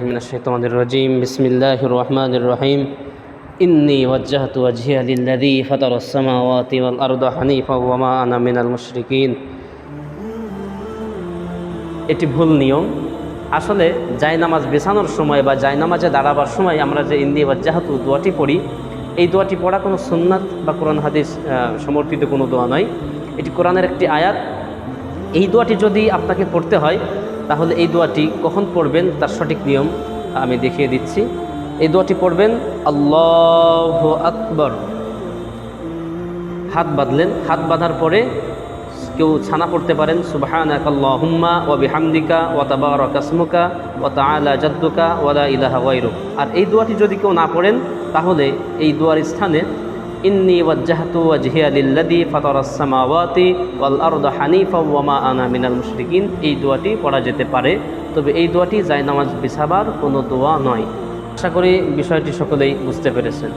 من الشيطان الرجيم بسم الله الرحمن الرحيم إني وجهت وجهي للذي فطر السماوات والأرض حنيفا وما أنا من المشركين এটি ভুল নিয়ম আসলে জায়নামাজ বেছানোর সময় বা জায়নামাজে দাঁড়াবার সময় আমরা যে ইন্দি ওয়াজ্জাহাতু দোয়াটি পড়ি এই দোয়াটি পড়া কোনো সুন্নাত বা কোরআন হাদিস আহ, সমর্থিত কোনো দোয়া নয় এটি কোরআনের একটি আয়াত এই দোয়াটি যদি আপনাকে পড়তে হয় তাহলে এই দোয়াটি কখন পড়বেন? তার সঠিক নিয়ম আমি দেখিয়ে দিচ্ছি। এই দোয়াটি পড়বেন, আল্লাহ আকবর। হাত বাঁধলেন। হাত বাঁধার পরে কেউ ছানা পড়তে পারেন সুবাহানাক আল্লাহুম্মা ওয়া বিহামদিকা ওয়া আসমুকা ওয়া তাআলা জাদ্দুকা ওয়া লা ইলাহা গায়রুক। আর এই দোয়াটি যদি কেউ না পড়েন, তাহলে এই দোয়ার স্থানে ইন্নি ওয়াজ্জাহতু ওয়াজহিয়া লিল্লাযী ফাতারাস সামাওয়াতি ওয়াল আরদা হানিফা ওয়া মা আনা মিনাল মুশরিকিন। এই দোয়াটি পড়া যেতে পারে, তবে এই দোয়াটি জায়নামাজ বিছাবার কোনো দোয়া নয়। আশা করি বিষয়টি সকলেই বুঝতে পেরেছেন।